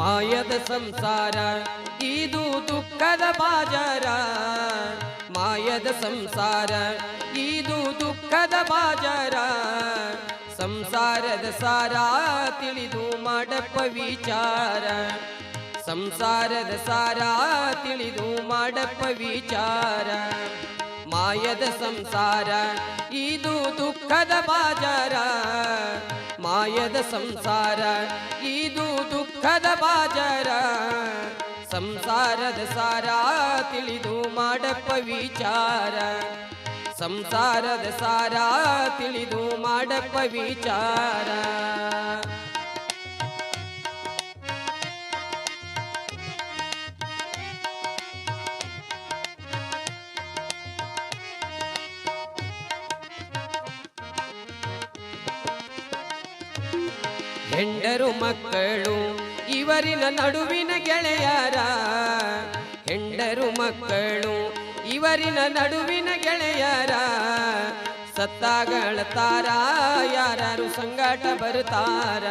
ಮಾಯದ ಸಂಸಾರ, ಇದು ದುಃಖದ ಬಾಜಾರ. ಮಾಯದ ಸಂಸಾರ, ಇದು ದುಃಖದ ಬಾಜಾರ. ಸಂಸಾರದ ಸಾರ ತಿಳಿದು ಮಾಡಪ್ಪ ವಿಚಾರ. ಸಂಸಾರದ ಸಾರ ತಿಳಿದು ಮಾಡಪ್ಪ ವಿಚಾರ. ಮಾಯದ ಸಂಸಾರ, ಇದು ದುಃಖದ ಬಾಜಾರ. ಮಾಯದ ಸಂಸಾರ, ಇದು ದುಃಖದ ಬಾಜಾರ. ಸಂಸಾರದ ಸಾರ ತಿಳಿದು ಮಾಡಪ್ಪ ವಿಚಾರ. ಸಂಸಾರದ ಸಾರ ತಿಳಿದು ಮಾಡಪ್ಪ ವಿಚಾರ. ಹೆಂಡರು ಮಕ್ಕಳು, ಇವರಿನ ನಡುವಿನ ಗೆಳೆಯರ. ಹೆಂಡರು ಮಕ್ಕಳು, ಇವರಿನ ನಡುವಿನ ಗೆಳೆಯರ. ಸತ್ತಾಗಳತಾರ ಯಾರ್ಯಾರು ಸಂಗಾಟ ಬರ್ತಾರ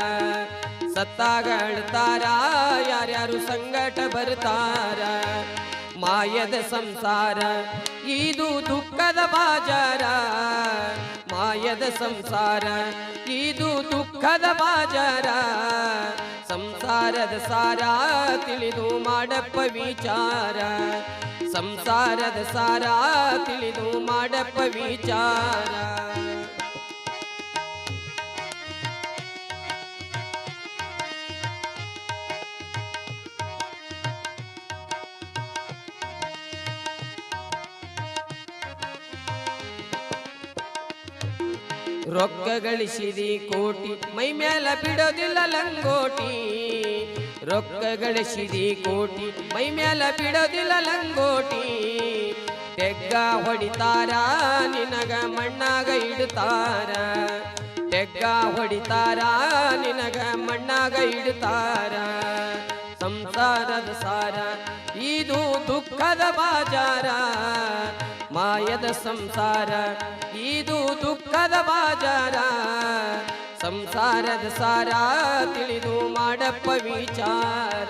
ಸತ್ತಾಗಳತಾರ ಯಾರ್ಯಾರು ಸಂಗಾಟ ಬರ್ತಾರ ಮಾಯದ ಸಂಸಾರ, ಇದು ದುಃಖದ ಬಾಜಾರ. ಮಾಯದ ಸಂಸಾರ, ಇದು ದುಃಖದ ಬಾಜರ. ಸಂಸಾರದ ಸಾರ ತಿಳಿದು ಮಾಡಪ್ಪ ವಿಚಾರ. ಸಂಸಾರದ ಸಾರ ತಿಳಿದು ಮಾಡಪ್ಪ ವಿಚಾರ. ರೊಕ್ಕ ಗಳಿಸಿದಿ ಕೋಟಿ, ಮೈ ಮೇಲ ಬಿಡೋದಿಲ್ಲ ಲಂಗೋಟಿ. ರೊಕ್ಕ ಗಳಿಸಿದಿ ಕೋಟಿ, ಮೈ ಮೇಲ ಬಿಡೋದಿಲ್ಲ ಲಂಗೋಟಿ. ತೆಗ್ಗ ಹೊಡಿತಾರ, ನಿನಗ ಮಣ್ಣಾಗ ಇಡ್ತಾರ ತೆಗ್ಗ ಹೊಡಿತಾರ, ನಿನಗ ಮಣ್ಣಾಗ ಇಡ್ತಾರ ಸಂಸಾರದ ಸಾರ, ಇದು ದುಃಖದ ಬಾಜಾರ. ಮಾಯದ ಸಂಸಾರ, ಇದು ದುಃಖದ ಬಾಜಾರ. ಸಂಸಾರದ ಸಾರ ತಿಳಿದು ಮಾಡಪ್ಪ ವಿಚಾರ.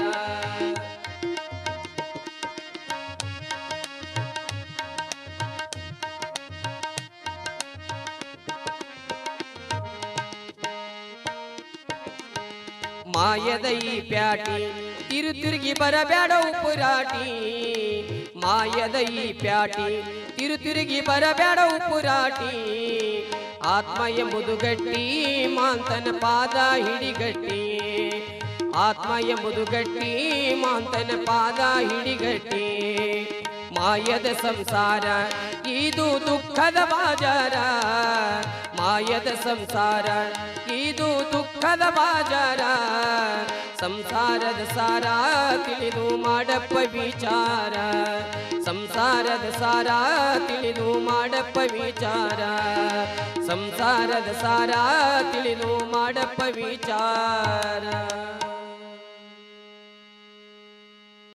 ಮಾಯದ ಈ ಪ್ಯಾಟಿ ತಿರು ತಿರುಗಿ ಬರಬೇಡ ಉಪುರಾಟಿ. ಮಾಯದ ಈ ಪ್ಯಾಟಿ ತಿರು ತಿರುಗಿ ಬರಬೇಡ ಉಪುರಾಟಿ. ಆತ್ಮ ಎಂಬುದು ಗಟ್ಟಿ, ಮಾಂತನ ಪಾದ ಹಿಡಿಗಟ್ಟಿ. ಆತ್ಮ ಎಂಬುದು ಗಟ್ಟಿ, ಮಾಂತನ ಪಾದ ಹಿಡಿಗಟ್ಟಿ. ಮಾಯದ ಸಂಸಾರ, ಇದು ದುಃಖದ ಬಾಜಾರ. ಮಾಯದ ಸಂಸಾರ, ಇದು ದುಃಖದ ಬಾಜಾರ. ಸಂಸಾರದ ಸಾರ ತಿಳಿದು ಮಾಡಪ್ಪ ವಿಚಾರ. ಸಂಸಾರದ ಸಾರ ತಿಳಿದು ಮಾಡಪ್ಪ ವಿಚಾರ ಸಂಸಾರದ ಸಾರ ತಿಳಿದು ಮಾಡಪ್ಪ ವಿಚಾರ